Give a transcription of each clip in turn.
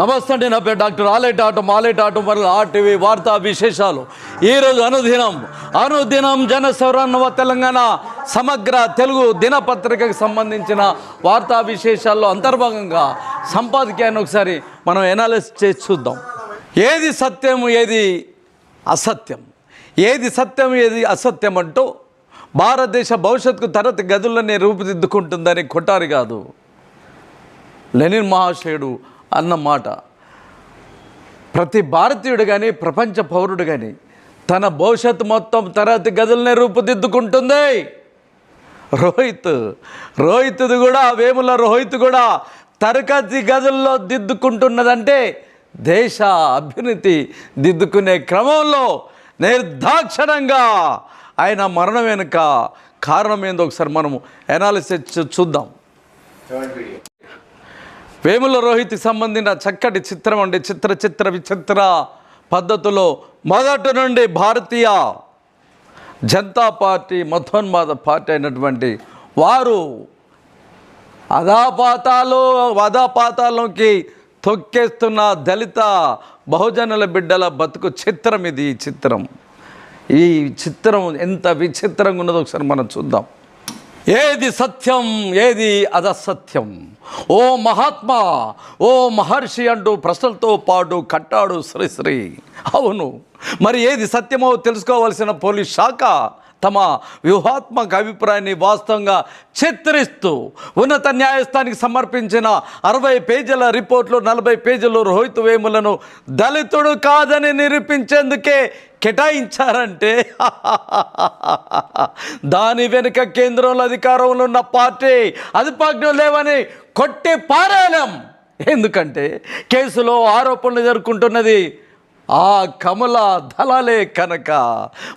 నమస్తే నా పేరు డాక్టర్ ఆలేట్ ఆటం ఆటం మరియు ఆర్టీవీ వార్తా విశేషాలు. ఈరోజు అనుదినం అనుదినం జనసౌరన్నవ తెలంగాణ సమగ్ర తెలుగు దినపత్రికకు సంబంధించిన వార్తా విశేషాల్లో అంతర్భాగంగా సంపాదకీయాన్ని ఒకసారి మనం ఎనాలిసిస్ చేసి చూద్దాం. ఏది సత్యం ఏది అసత్యం? ఏది సత్యం ఏది అసత్యం అంటూ భారతదేశ భవిష్యత్తుకు తరగతి గదులనే రూపుదిద్దుకుంటుందని కొట్టారు కాదు. లెనిన్ మహాశయుడు అన్నమాట ప్రతి భారతీయుడు కానీ ప్రపంచ పౌరుడు కానీ తన భవిష్యత్తు మొత్తం తరగతి గదులనే రూపుదిద్దుకుంటుంది. రోహిత్ రోహిత్ది కూడా వేముల రోహిత్ కూడా తరగతి గదుల్లో దిద్దుకుంటున్నదంటే దేశ అభ్యున్నతి దిద్దుకునే క్రమంలో నిర్దాక్షణంగా ఆయన మరణం వెనుక కారణం ఏందో ఒకసారి మనము ఎనాలిసిస్ చూద్దాం. వేముల రోహిత్కి సంబంధించిన చక్కటి చిత్రం అండి. చిత్ర చిత్ర విచిత్ర పద్ధతిలో మొదటి నుండి భారతీయ జనతా పార్టీ మతోన్మాద పార్టీ అయినటువంటి వారు అధాపాతాలు అధాపాతాల్లోకి తొక్కేస్తున్న దళిత బహుజనుల బిడ్డల బతుకు చిత్రం ఇది ఈ చిత్రం. ఈ చిత్రం ఎంత విచిత్రంగా ఉన్నదో ఒకసారి మనం చూద్దాం. ఏది సత్యం ఏది అదసత్యం ఓ మహాత్మా ఓ మహర్షి అంటూ ప్రశ్నలతో పాటు కట్టాడు శ్రీశ్రీ అవును మరి ఏది సత్యమో తెలుసుకోవాల్సిన పోలీస్ శాఖ తమ వ్యూహాత్మక అభిప్రాయాన్ని వాస్తవంగా చిత్రిస్తూ ఉన్నత న్యాయస్థానికి సమర్పించిన అరవై పేజీల రిపోర్ట్లు నలభై పేజీలు రోహిత్ వేములను దళితుడు కాదని నిరూపించేందుకే కేటాయించారంటే దాని వెనుక కేంద్రంలో అధికారంలో ఉన్న పార్టీ అధిపాజ్ఞం లేవని కొట్టి పారాయణం ఎందుకంటే కేసులో ఆరోపణలు జరుపుకుంటున్నది ఆ కమల దళాలే కనుక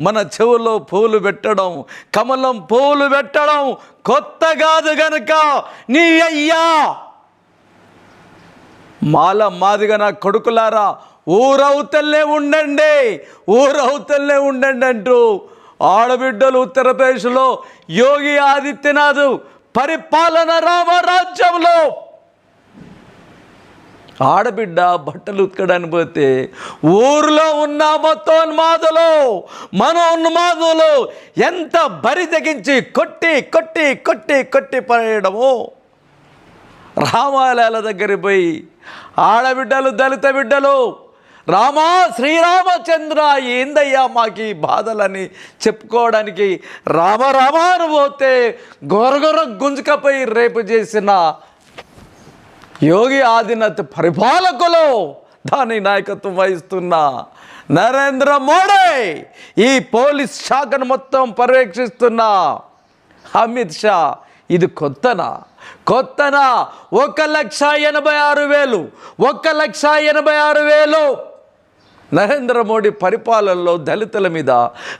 మన చెవులో పూలు పెట్టడం కమలం పూలు పెట్టడం కొత్త కాదు గనుక. నీ అయ్యా! మాల మాదిగా నా కొడుకులారా ఊరవుతల్లే ఉండండి ఊరవుతల్లే ఉండండి అంటూ ఆడబిడ్డలు ఉత్తరప్రదేశ్లో యోగి ఆదిత్యనాథ్ పరిపాలన రామరాజ్యంలో ఆడబిడ్డ బట్టలు ఉతకడానికి పోతే ఊర్లో ఉన్న మతోన్మాదులు మనోన్మాదులు ఎంత బరి తెగించి కొట్టి కొట్టి కొట్టి కొట్టి పడేయడము? రామాలయాల దగ్గరికి పోయి ఆడబిడ్డలు దళిత బిడ్డలు రామా శ్రీరామచంద్ర ఏందయ్యా మాకు ఈ బాధలని చెప్పుకోవడానికి రామరామాను పోతే గొరగొర గుంజుకపోయి రేపు చేసిన యోగి ఆదినాథ్ పరిపాలకులు దాని నాయకత్వం వహిస్తున్న నరేంద్ర మోడీ ఈ పోలీస్ శాఖను మొత్తం పర్యవేక్షిస్తున్న అమిత్ షా. ఇది కొత్తనా? కొత్తనా? ఒక లక్ష ఎనభై ఆరు వేలు. ఒక లక్ష ఎనభై ఆరు వేలు. నరేంద్ర మోడీ పరిపాలనలో దళితుల మీద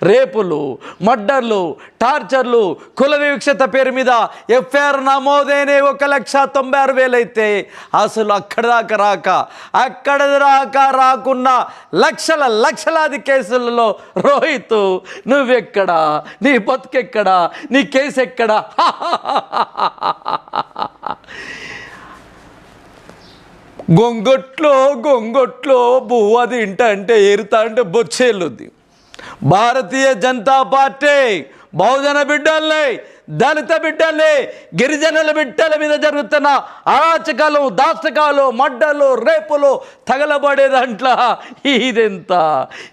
రేపులు మర్డర్లు టార్చర్లు కుల వివక్షత పేరు మీద ఎఫ్ఐఆర్ నమోదైన ఒక లక్ష తొంభై ఆరు వేలు అయితే అసలు అక్కడ దాకా రాక అక్కడ దాకా రాకున్న లక్షల లక్షలాది కేసులలో రోహిత్ నువ్వెక్కడా? నీ బతుకెక్కడా? నీ కేసు ఎక్కడా గొంగొట్లో గొంగొట్లో బువ్వ తింటా అంటే ఏరుతా అంటే బొచ్చేళ్ళుద్ది. భారతీయ జనతా పార్టీ బహుజన బిడ్డల్ని దళిత బిడ్డల్ని గిరిజనుల బిడ్డల మీద జరుగుతున్న అరాచకాలు దాస్తకాలు మడ్డలు రేపులు తగలబడేదంట్ల ఇదెంత?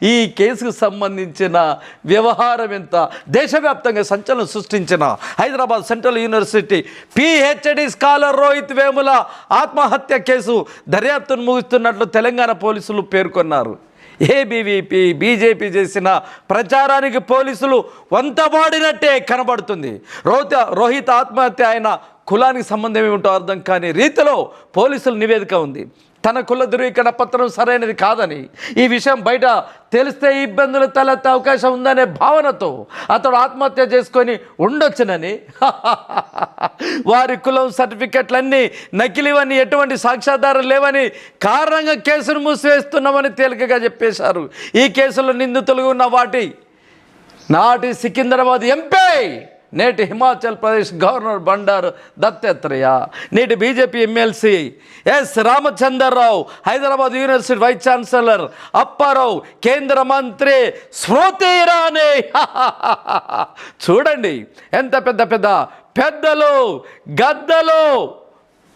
ఈ కేసుకు సంబంధించిన వ్యవహారం ఎంత? దేశవ్యాప్తంగా సంచలనం సృష్టించిన Hyderabad Central University PhD scholar Rohith Vemula ఆత్మహత్య కేసు దర్యాప్తును ముగిస్తున్నట్లు తెలంగాణ పోలీసులు పేర్కొన్నారు. ఏబీవీపీ బీజేపీ చేసిన ప్రచారానికి పోలీసులు వంతబాడినట్టే కనబడుతుంది. రోహిత రోహిత్ ఆత్మహత్య ఆయన కులానికి సంబంధం ఏమిటో అర్థం కాని రీతిలో పోలీసుల నివేదిక ఉంది. తన కుల ధృవీకరణ పత్రం సరైనది కాదని ఈ విషయం బయట తెలిస్తే ఇబ్బందులు తలెత్తే అవకాశం ఉందనే భావనతో అతడు ఆత్మహత్య చేసుకొని ఉండొచ్చునని. వారి కులం సర్టిఫికెట్లన్నీ నకిలీవని ఎటువంటి సాక్ష్యాధారం లేవని కారణంగా కేసును మూసివేస్తున్నామని తేలికగా చెప్పేశారు. ఈ కేసులో నిందితులుగా ఉన్న వాటి నాటి సికింద్రాబాద్ ఎంపీ నేటి హిమాచల్ ప్రదేశ్ గవర్నర్ బండారు దత్తాత్రేయ నేటి BJP MLC S Ramchander Rao Hyderabad University vice chancellor Appa Rao కేంద్ర మంత్రి స్మృతి ఇరానీ. చూడండి ఎంత పెద్ద పెద్ద పెద్దలు గద్దలు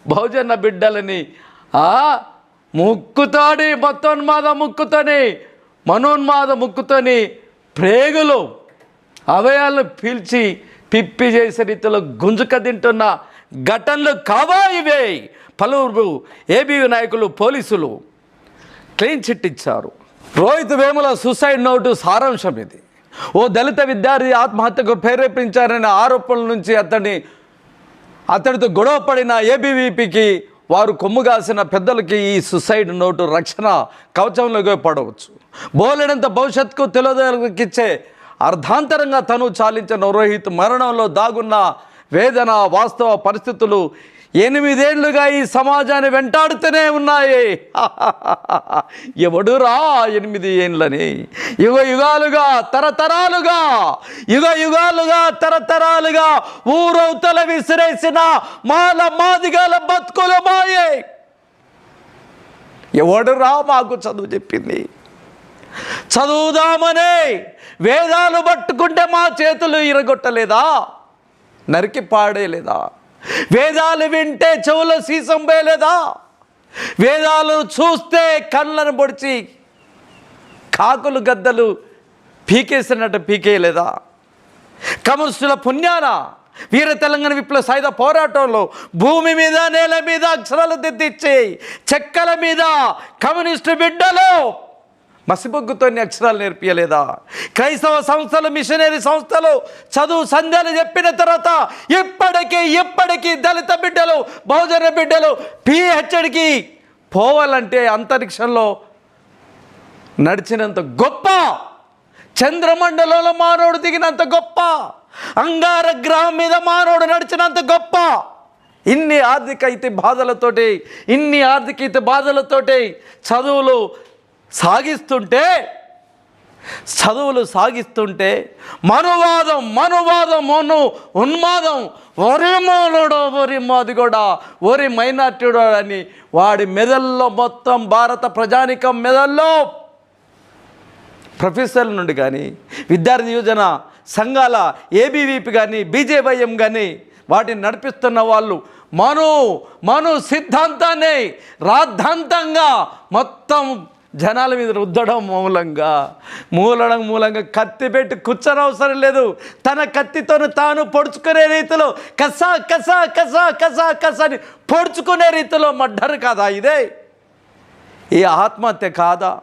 బహుజన బిడ్డలని ఆ ముక్కుతోని మత్తోన్మాద ముక్కుతోని మనోన్మాద ముక్కుతోని ప్రేగులు అవయాలను పీల్చి పిప్పి చేసే రీతిలో గుంజుక తింటున్న ఘటనలు కావా ఇవే. పలువురు ఏబీ నాయకులు పోలీసులు క్లీన్ చిట్ ఇచ్చారు. రోహిత్ వేముల సూసైడ్ నోటు సారాంశం ఇది. ఓ దళిత విద్యార్థి ఆత్మహత్యకు ప్రేరేపించారనే ఆరోపణల నుంచి అతన్ని అతడితో గొడవ పడిన ఏబీవీపీకి వారు కొమ్ము కాసిన పెద్దలకి ఈ సుసైడ్ నోటు రక్షణ కవచంలోకి పడవచ్చు. బోలెడంత భవిష్యత్తుకు తెలియదకిచ్చే అర్ధాంతరంగా తను చాలించిన రోహిత్ మరణంలో దాగున్న వేదన వాస్తవ పరిస్థితులు ఎనిమిదేళ్ళుగా ఈ సమాజాన్ని వెంటాడుతూనే ఉన్నాయి. ఎవడురా ఎనిమిది ఏండ్లని? యుగ యుగాలుగా తరతరాలుగా యుగ యుగాలుగా తరతరాలుగా ఊరవుతల విసిరేసిన మాల మాదిగాల బతుకుల మాయే. ఎవడురా మాకు చదువు చెప్పింది? చదువుదామనే వేదాలు పట్టుకుంటే మా చేతులు ఇరగొట్టలేదా? నరికి పాడేలేదా? వేదాలు వింటే చెవుల సీసం వేయలేదా? వేదాలు చూస్తే కళ్ళను పొడిచి కాకులు గద్దలు పీకేసినట్టు పీకేయలేదా? కమ్యూనిస్టుల పుణ్యాన వీర తెలంగాణ విప్లవ సాయుధ పోరాటంలో భూమి మీద నేల మీద అక్షరాలు దిద్దిచ్చే చెక్కల మీద కమ్యూనిస్టు బిడ్డలు మసిబొగ్గుతో అక్షరాలు నేర్పించలేదా క్రైస్తవ సంస్థలు మిషనరీ సంస్థలు చదువు సంధ్యాలు చెప్పిన తర్వాత ఇప్పటికీ ఇప్పటికీ దళిత బిడ్డలు బహుజన బిడ్డలు పిహెచ్డికి పోవాలంటే అంతరిక్షంలో నడిచినంత గొప్ప చంద్రమండలంలో మానవుడు దిగినంత గొప్ప అంగార గ్రహం మీద మానవుడు నడిచినంత గొప్ప ఇన్ని ఆర్థిక అయితే బాధలతోటి ఇన్ని ఆర్థిక అయితే బాధలతోటి చదువులు సాగిస్తుంటే చదువులు సాగిస్తుంటే మనువాదం మనువాదం మను ఉన్మాదం ఒరే మానుడో ఒరి మాదిగోడా ఒరి మైనార్టీడో అని వాడి మెదల్లో మొత్తం భారత ప్రజానికం మెదల్లో. ప్రొఫెసర్ల నుండి కానీ విద్యార్థి యోజన సంఘాల ఏబీవీపీ కానీ బీజేవైఎం కానీ వాటిని నడిపిస్తున్న వాళ్ళు మను మను సిద్ధాంతాన్ని రాద్ధాంతంగా మొత్తం జనాల మీద రుద్దడం మూలంగా మూలడం మూలంగా కత్తి పెట్టి కూర్చోనవసరం లేదు. తన కత్తితోను తాను పొడుచుకునే రీతిలో కసా కసా కసా కసా కసా అని పొడుచుకునే రీతిలో మడ్డరు కాదా ఇదే? ఈ ఆత్మహత్య కాదా?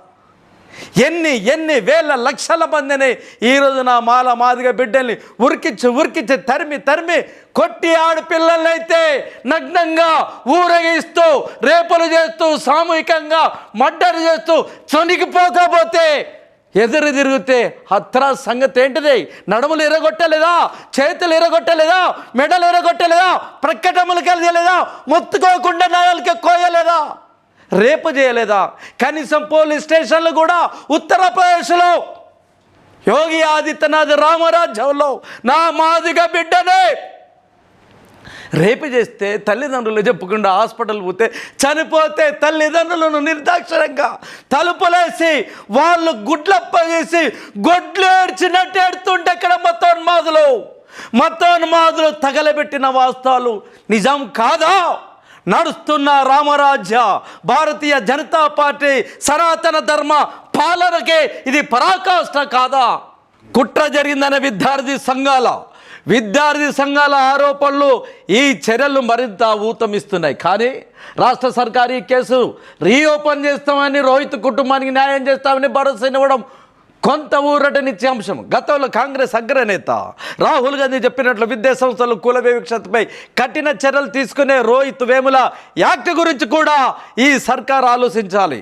ఎన్ని ఎన్ని వేల లక్షల మందిని ఈరోజు నా మాల మాదిగ బిడ్డల్ని ఉరికించి ఉరికించి తరిమి తరిమి కొట్టి ఆడపిల్లలైతే నగ్నంగా ఊరేగిస్తూ రేపులు చేస్తూ సామూహికంగా మడ్డరు చేస్తూ చొనిగిపోకపోతే ఎదురు తిరిగితే హత్రా సంగతి ఏంటిది? నడుములు ఎరగొట్టలేదా? చేతులు ఎరగొట్టలేదా? మెడలు ఎరగొట్టలేదా? ప్రక్కటములు కలిగలేదా? ముత్తుకోకుండా నాయలకి కోయలేదా? రేపు చేయలేదా? కనీసం పోలీస్ స్టేషన్లు కూడా ఉత్తరప్రదేశ్లో. యోగి ఆదిత్యనాథ్ రామరాజ్యంలో నా మాదిగ బిడ్డనే. రేపు చేస్తే తల్లిదండ్రులు చెప్పకుండా హాస్పిటల్ పోతే చనిపోతే తల్లిదండ్రులను నిర్దాక్షరంగా తలుపులేసి వాళ్ళు గుడ్లప్ప చేసి గొడ్లు ఏడ్చినట్టు ఏడుతుంటే ఇక్కడ మతోన్మాదులు. మతోన్మాదులు తగలబెట్టిన వాస్తవాలు నిజం కాదా? నడుస్తున్న రామరాజ్య భారతీయ జనతా పార్టీ సనాతన ధర్మ పాలనకే ఇది పరాకాష్ట కాదా? కుట్ర జరిగిందనే విద్యార్థి సంఘాల విద్యార్థి సంఘాల ఆరోపణలు ఈ చర్యలు మరింత ఊతమిస్తున్నాయి. కానీ రాష్ట్ర సర్కారు ఈ కేసు రీఓపెన్ చేస్తామని రోహిత్ కుటుంబానికి న్యాయం చేస్తామని భరోసా ఇవ్వడం కొంత ఊరటనిచ్చే అంశం గతంలో కాంగ్రెస్ అగ్రనేత రాహుల్ గాంధీ చెప్పినట్లు విద్యా సంస్థలు కుల వివక్షతపై కఠిన చర్యలు తీసుకునే రోహిత్ వేముల యాక్ట్ గురించి కూడా ఈ సర్కార్ ఆలోచించాలి.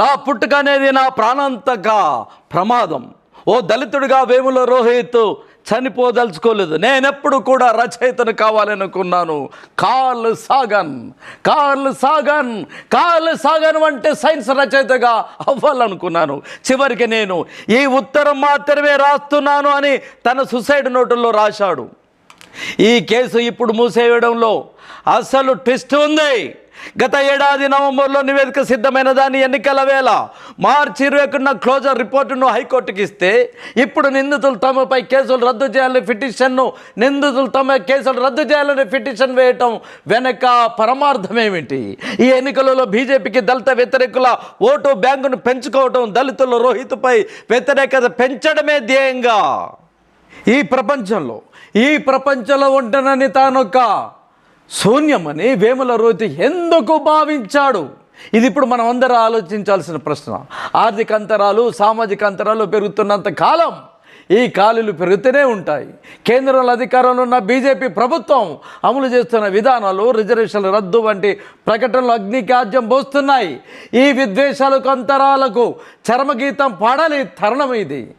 నా పుట్టుక అనేది నా ప్రాణాంతక ప్రమాదం. ఓ దళితుడిగా వేముల రోహిత్ చనిపోదలుచుకోలేదు. నేనెప్పుడు కూడా రచయితను కావాలనుకున్నాను. Carl Sagan. Carl Sagan. Carl Sagan అంటే సైన్స్ రచయితగా అవ్వాలనుకున్నాను. చివరికి నేను ఈ ఉత్తరం మాత్రమే రాస్తున్నాను అని తన సుసైడ్ నోటుల్లో రాశాడు. ఈ కేసు ఇప్పుడు మూసేయడంలో అసలు ట్విస్ట్ ఉంది. గత ఏడాది నవంబర్లో నివేదిక సిద్ధమైన దాని ఎన్నికల వేళ మార్చి ఇరవై ఒకటిన క్లోజర్ రిపోర్టును హైకోర్టుకి ఇస్తే ఇప్పుడు నిందితులు తమపై కేసులు రద్దు చేయాలని పిటిషన్ను నిందితులు తమ కేసులు రద్దు చేయాలని పిటిషన్ వేయటం వెనక పరమార్థం ఏమిటి ఈ ఎన్నికలలో బీజేపీకి దళిత వ్యతిరేకుల ఓటు బ్యాంకును పెంచుకోవటం దళితుల రోహిత్పై వ్యతిరేకత పెంచడమే ధ్యేయంగా ఈ ప్రపంచంలో ఈ ప్రపంచంలో ఉంటనని తానొక్క శూన్యమని వేముల రోతి ఎందుకు భావించాడు? ఇది ఇప్పుడు మనం అందరం ఆలోచించాల్సిన ప్రశ్న. ఆర్థిక అంతరాలు సామాజిక అంతరాలు పెరుగుతున్నంత కాలం ఈ ఖాళీలు పెరుగుతూనే ఉంటాయి. కేంద్రంలో అధికారంలో ఉన్న బీజేపీ ప్రభుత్వం అమలు చేస్తున్న విధానాలు రిజర్వేషన్ల రద్దు వంటి ప్రకటనలు అగ్నికాజ్యం పోస్తున్నాయి. ఈ విద్వేషాలకు అంతరాలకు చరమగీతం పాడాలి తరుణం ఇది.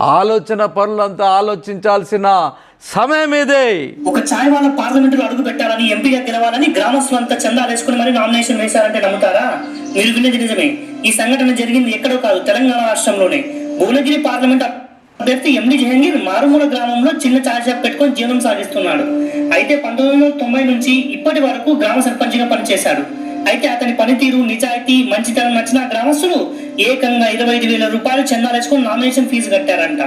ఆలోచన పనులంతా ఆలోచించాల్సిన సమయం ఇదే ఒక ఛాయ్ వాళ్ళ పార్లమెంట్లో అడుగు పెట్టాలని ఎంపీగా గెలవాలని గ్రామస్తులంతా చందాలు వేసుకుని మరి నామినేషన్ వేశారంటే నమ్ముతారా? మీరు విన్నది నిజమే. ఈ సంఘటన జరిగింది ఎక్కడో కాదు తెలంగాణ రాష్ట్రంలోనే. భువనగిరి పార్లమెంట్ అభ్యర్థి ఎండి జహంగీర్ మారుమూల గ్రామంలో చిన్న ఛాయ్ షాప్ పెట్టుకొని జీవనం సాగిస్తున్నాడు. అయితే పంతొమ్మిది వందల తొంభై నుంచి ఇప్పటి వరకు గ్రామ సర్పంచ్గా పనిచేశాడు. అయితే అతని పనితీరు నిజాయితీ మంచితనం నచ్చిన గ్రామస్తులు ఏకంగా ఇరవై ఐదు వేల రూపాయలు చందాలేసుకుని నామినేషన్ ఫీజు కట్టారంట.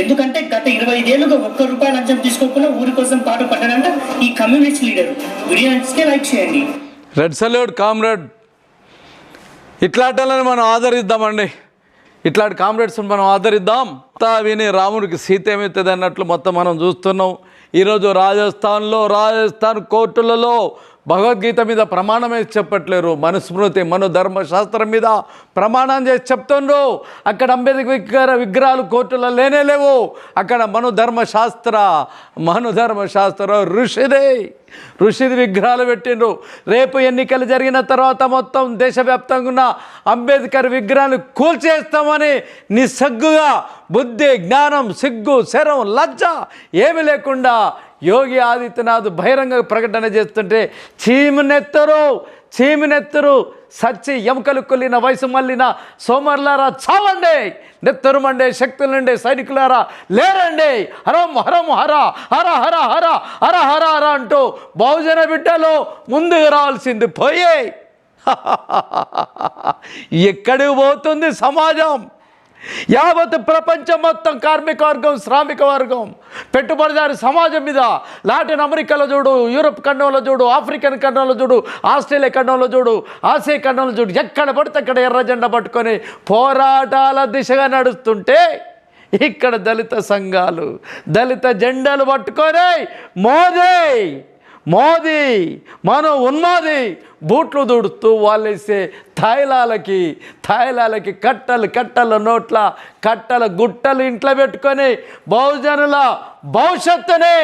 ఎందుకంటే గత ఇరవై ఐదేళ్ళుగా ఒక్క రూపాయలు లంచం తీసుకోకుండా ఊరి కోసం పాటు పడ్డారంట ఈ కమ్యూనిస్ట్ లీడర్. వీడియో నచ్చితే లైక్ చేయండి. రెడ్ సల్యూట్ కామ్రేడ్ ఇట్లాంటి మనం ఆదరిద్దామండి. ఇట్లాంటి కామ్రేడ్స్ని మనం ఆదరిద్దాం. అంతా విని రాముడికి సీత ఏమవుతుంది అన్నట్లు మొత్తం మనం చూస్తున్నాం. ఈరోజు రాజస్థాన్లో రాజస్థాన్ కోర్టులలో భగవద్గీత మీద ప్రమాణమే చెప్పట్లేరు. మనుస్మృతి మను ధర్మశాస్త్రం మీద ప్రమాణం చేసి చెప్తుండ్రు. అక్కడ అంబేద్కర్ విగ్రహ విగ్రహాలు కోర్టులో లేనే లేవు. అక్కడ మను ధర్మశాస్త్ర మను ధర్మశాస్త్ర ఋషిదే. ఋషిది విగ్రహాలు పెట్టిండ్రు. రేపు ఎన్నికలు జరిగిన తర్వాత మొత్తం దేశవ్యాప్తంగా ఉన్న అంబేద్కర్ విగ్రహాన్ని కూల్చేస్తామని నిస్సగ్గుగా బుద్ధి జ్ఞానం సిగ్గు శరం లజ్జ ఏమి లేకుండా యోగి ఆదిత్యనాథ్ బహిరంగ ప్రకటన చేస్తుంటే చీమనెత్తరు చీమనెత్తరు సచ్చి ఎముకలు కొల్లిన వయసు మళ్ళిన సోమర్లారా చావండి. నెత్తరు మండే శక్తులుండే సైనికులారా లేరండి. హరం హరం హర హర హర హర హర హర హర అంటూ బహుజన బిడ్డలు ముందుకు రావాల్సింది పోయే. ఎక్కడికి పోతుంది సమాజం? యావత్ ప్రపంచం మొత్తం కార్మిక వర్గం శ్రామిక వర్గం పెట్టుబడిదారి సమాజం మీద లాటిన్ అమెరికాలో చూడు యూరప్ ఖండంలో చూడు ఆఫ్రికన్ ఖండంలో చూడు ఆస్ట్రేలియా ఖండంలో చూడు ఆసియా ఖండంలో చూడు ఎక్కడ పడితే అక్కడ ఎర్ర జెండా పట్టుకొని పోరాటాల దిశగా నడుస్తుంటే ఇక్కడ దళిత సంఘాలు దళిత జెండాలు పట్టుకొని మోదే మోదీ మనో ఉన్మాది బూట్లు దూడుతూ వాళ్ళేసే థాయిలాలకి థాయిలాలకి కట్టలు కట్టల నోట్ల కట్టల గుట్టలు ఇంట్లో పెట్టుకొని బహుజనుల భవిష్యత్తుని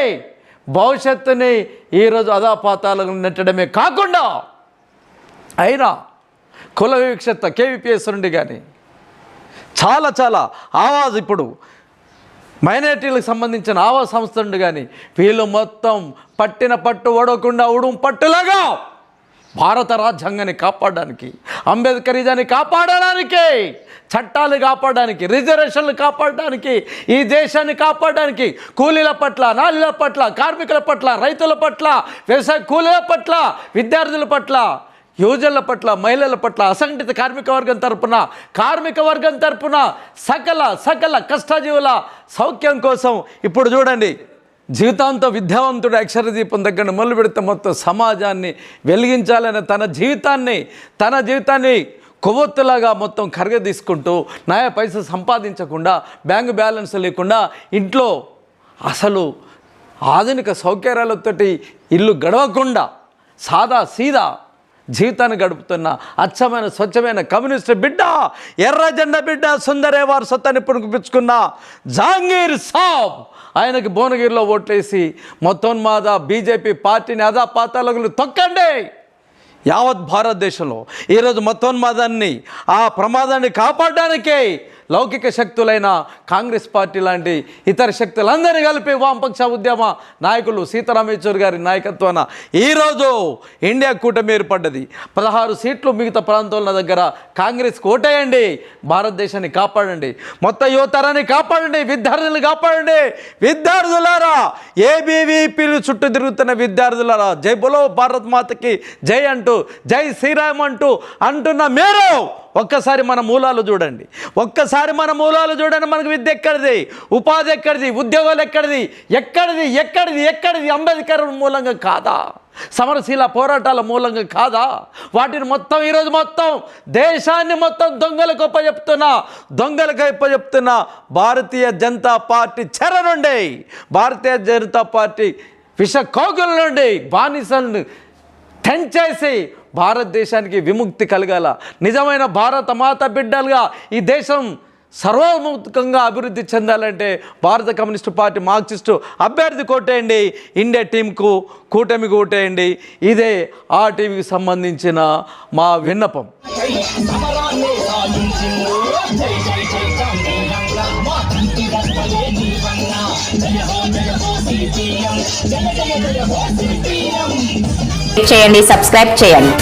భవిష్యత్తుని ఈరోజు అదాపాతాలకు నెట్టడమే కాకుండా అయినా కుల వివక్షత కేవీపీఎస్ నుండి కానీ చాలా చాలా ఆవాజ్ ఇప్పుడు మైనారిటీలకు సంబంధించిన ఆవా సంస్థ కానీ వీళ్ళు మొత్తం పట్టిన పట్టు ఓడకుండా ఉడుం పట్టులాగా భారత రాజ్యాంగాన్ని కాపాడడానికి అంబేద్కరిజాన్ని కాపాడడానికి చట్టాలు కాపాడడానికి రిజర్వేషన్లు కాపాడడానికి ఈ దేశాన్ని కాపాడడానికి కూలీల పట్ల నాలుల పట్ల కార్మికుల పట్ల రైతుల పట్ల వ్యవసాయ కూలీల పట్ల విద్యార్థుల పట్ల యువజనుల పట్ల మహిళల పట్ల అసంఘటిత కార్మిక వర్గం తరపున కార్మిక వర్గం తరపున సకల సకల కష్టజీవుల సౌఖ్యం కోసం ఇప్పుడు చూడండి జీవితాంతం విద్యావంతుడు అక్షరదీపం దగ్గర మొదలు పెడితే మొత్తం సమాజాన్ని వెలిగించాలనే తన జీవితాన్ని తన జీవితాన్ని కొవ్వొత్తులాగా మొత్తం కరగదీసుకుంటూ నాయ పైసలు సంపాదించకుండా బ్యాంక్ బ్యాలెన్స్ లేకుండా ఇంట్లో అసలు ఆధునిక సౌకర్యాలతోటి ఇల్లు గడవకుండా సాదా సీదా జీవితాన్ని గడుపుతున్న అచ్చమైన స్వచ్ఛమైన కమ్యూనిస్ట్ బిడ్డ ఎర్రజెండా బిడ్డ సుందరే వారసత్వాన్ని పుణిపించుకున్న జాంగీర్ సాబ్. ఆయనకి భువనగిరిలో ఓట్లేసి మొత్తోన్మాద బీజేపీ పార్టీని అదా పాతాలకు తొక్కండి. యావత్ భారతదేశంలో ఈరోజు మతోన్మాదాన్ని ఆ ప్రమాదాన్ని కాపాడడానికే లౌకిక శక్తులైన కాంగ్రెస్ పార్టీ లాంటి ఇతర శక్తులందరినీ కలిపి వామపక్ష ఉద్యమ నాయకులు సీతారాం యేచూరి గారి నాయకత్వాన ఈరోజు ఇండియా కూటమి ఏర్పడ్డది. పదహారు సీట్లు మిగతా ప్రాంతాల దగ్గర కాంగ్రెస్ కోటేయండి భారతదేశాన్ని కాపాడండి. మొత్తం యువతరాన్ని కాపాడండి. విద్యార్థులను కాపాడండి. విద్యార్థులారా ఏబీవీపీలు చుట్టూ తిరుగుతున్న విద్యార్థులారా జై బులో భారత్ మాతకి జై అంటూ జై శ్రీరామ్ అంటూ అంటున్న మీరు ఒక్కసారి మన మూలాలు చూడండి. ఒక్కసారి మన మూలాలు చూడండి మనకు విద్య ఎక్కడిది? ఉపాధి ఎక్కడిది? ఉద్యోగాలు ఎక్కడిది? ఎక్కడిది? ఎక్కడిది? ఎక్కడిది? అంబేద్కర్ మూలంగా కాదా? సమరశీల పోరాటాల మూలంగా కాదా? వాటిని మొత్తం ఈరోజు మొత్తం దేశాన్ని మొత్తం దొంగలకు చెప్తున్నా దొంగలకు చెప్తున్నా భారతీయ జనతా పార్టీ చెర నుండి భారతీయ జనతా పార్టీ విష కోకుల నుండి బానిసలను తెంచేసి భారతదేశానికి విముక్తి కలగాల. నిజమైన భారత మాత బిడ్డలుగా ఈ దేశం సర్వముఖంగా అభివృద్ధి చెందాలంటే భారత కమ్యూనిస్టు పార్టీ మార్క్సిస్టు అభ్యర్థి కొట్టేయండి. ఇండియా టీంకు కూటమి కొట్టేయండి ఇదే ఆ టీవీకి సంబంధించిన మా విన్నపం. జయ జయ జయ జయ జయ చేయండి సబ్స్క్రైబ్ చేయండి.